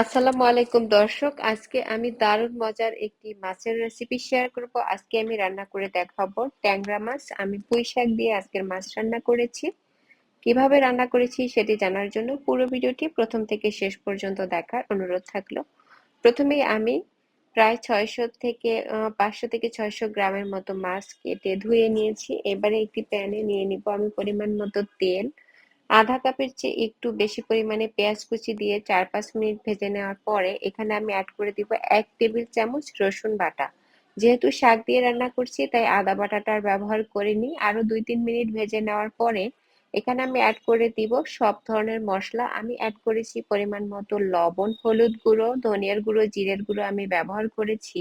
আসসালামু আলাইকুম, দর্শক। আজকে আমি দারুণ মজার একটি মাছের রেসিপি শেয়ার করব। আজকে আমি রান্না করে দেখাবো ট্যাংরা মাছ। আমি পুঁই শাক দিয়ে আজকের মাছ রান্না করেছি। কীভাবে রান্না করেছি সেটি জানার জন্য পুরো ভিডিওটি প্রথম থেকে শেষ পর্যন্ত দেখার অনুরোধ থাকল। প্রথমেই আমি প্রায় ছয়শো থেকে পাঁচশো থেকে ছয়শো গ্রামের মতো মাছ কেটে ধুয়ে নিয়েছি। এবারে একটি প্যানে নিয়ে নিব। আমি পরিমাণ মতো তেল। আধা কাপের চেয়ে একটু বেশি পরিমাণে পেঁয়াজ কুচি দিয়ে চার পাঁচ মিনিট ভেজে নেওয়ার পরে এখানে আমি অ্যাড করে দিব এক টেবিল চামচ রসুন বাটা। যেহেতু শাক দিয়ে রান্না করছি, তাই আদা বাটাটার ব্যবহার করিনি। আরও দুই তিন মিনিট ভেজে নেওয়ার পরে এখানে আমি অ্যাড করে দিব সব ধরনের মশলা। আমি অ্যাড করেছি পরিমাণ মতো লবণ, হলুদ গুঁড়ো, ধনিয়ার গুঁড়ো, জিরের গুঁড়ো আমি ব্যবহার করেছি।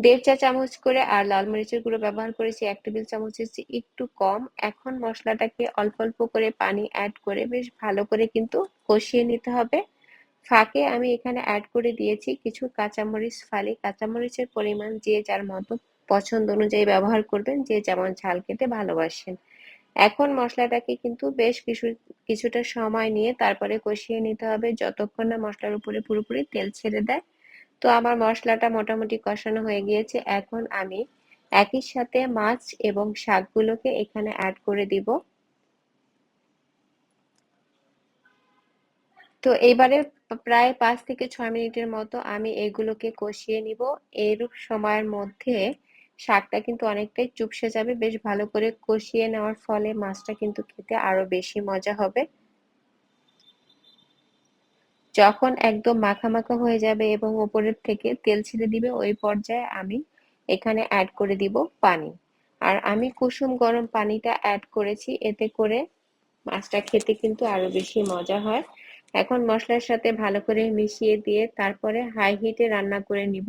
দেড় চা চামচ করে আর লাল মরিচের গুঁড়ো ব্যবহার করেছি এক টেবিল চামচের চেয়ে একটু কম। এখন মশলাটাকে অল্প অল্প করে পানি অ্যাড করে বেশ ভালো করে কিন্তু কষিয়ে নিতে হবে। ফাঁকে আমি এখানে অ্যাড করে দিয়েছি কিছু কাঁচামরিচ ফালি। কাঁচামরিচের পরিমাণ যে যার মতো পছন্দ অনুযায়ী ব্যবহার করবেন, যে যেমন ঝাল খেতে ভালোবাসেন। এখন মশলাটাকে কিন্তু বেশ কিছু, কিছুটা সময় নিয়ে তারপরে কষিয়ে নিতে হবে। যতক্ষণ না মশলার উপরে পুরোপুরি তেল ছেড়ে দেয় তো আমার মশলাটা মোটামুটি কষানো হয়ে গিয়েছে। এখন আমি একই সাথে মাছ এবং শাকগুলোকে এখানে অ্যাড করে দিব। তো এবারে প্রায় পাঁচ থেকে ছয় মিনিটের মতো আমি এগুলোকে কষিয়ে নিব। এরূপ সময়ের মধ্যে শাকটা কিন্তু অনেকটাই চুপসে যাবে। বেশ ভালো করে কষিয়ে নেওয়ার ফলে মাছটা কিন্তু খেতে আরও বেশি মজা হবে। যখন একদম মাখা হয়ে যাবে এবং ওপরের থেকে তেল ছেড়ে দিবে, ওই পর্যায়ে আমি এখানে অ্যাড করে দিব পানি। আর আমি কুসুম গরম পানিটা অ্যাড করেছি, এতে করে মাছটা খেতে কিন্তু আরও বেশি মজা হয়। এখন মশলার সাথে ভালো করে মিশিয়ে দিয়ে তারপরে হাই হিটে রান্না করে নিব।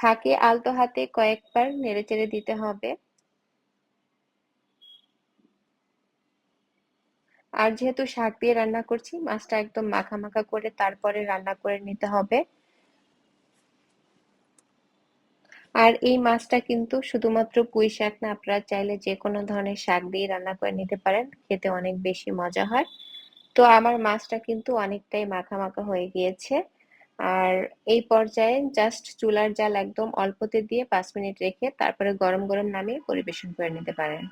ফাঁকে আলতো হাতে কয়েকবার নেড়েচেড়ে দিতে হবে। আর যেহেতু শাক দিয়ে রান্না করছি, মাছটা একদম মাখা মাখা করে তারপরে রান্না করে নিতে হবে। আর এই মাছটা কিন্তু শুধুমাত্র পুঁই শাক না, আপনারা চাইলে যে কোনো ধরনের শাক দিয়ে রান্না করে নিতে পারেন, খেতে অনেক বেশি মজা হয়। তো আমার মাছটা কিন্তু অনেকটাই মাখা মাখা হয়ে গিয়েছে। আর এই পর্যায়ে জাস্ট চুলার জাল একদম অল্পতে দিয়ে পাঁচ মিনিট রেখে তারপরে গরম গরম নামিয়ে পরিবেশন করে নিতে পারেন।